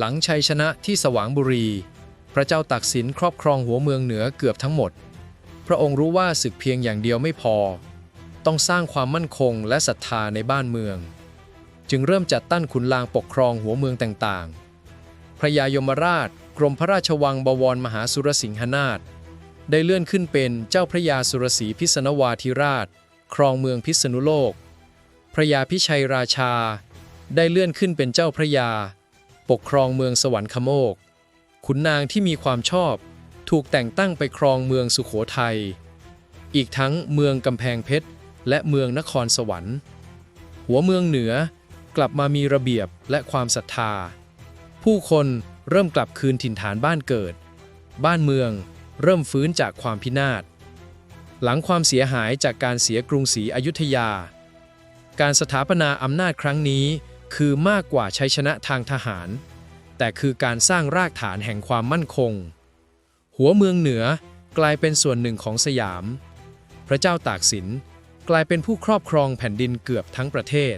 หลังชัยชนะที่สว่างบุรี พระเจ้าตากสินครอบครองหัวเมืองเหนือเกือบทั้งหมด พระองค์รู้ว่าศึกเพียงอย่างเดียวไม่พอ ต้องสร้างความมั่นคงและศรัทธาในบ้านเมือง จึงเริ่มจัดตั้นขุนลางปกครองหัวเมืองต่างๆ พระยายมราช กรมพระราชวังบวรมหาสุรสิงหนาถได้เลื่อนขึ้นเป็นเจ้าพระยาสุรศรีพิษณวาธิราช ครองเมืองพิษณุโลก พระยาพิชัยราชา ได้เลื่อนขึ้นเป็นเจ้าพระยา ปกครองเมืองสวรรคโมก ขุนนางที่มีความชอบถูกแต่งตั้งไปครองเมืองสุโขทัย อีกทั้งเมืองกำแพงเพชรและเมืองนครสวรรค์ หัวเมืองเหนือกลับมามีระเบียบและความศรัทธา ผู้คนเริ่มกลับคืนถิ่นฐานบ้านเกิด บ้านเมืองเริ่มฟื้นจากความพินาศ หลังความเสียหายจากการเสียกรุงศรีอยุธยา การสถาปนาอำนาจครั้งนี้ คือมากกว่าชัยชนะทางทหาร แต่คือการสร้างรากฐานแห่งความมั่นคง หัวเมืองเหนือกลายเป็นส่วนหนึ่งของสยาม พระเจ้าตากสินกลายเป็นผู้ครอบครองแผ่นดินเกือบทั้งประเทศ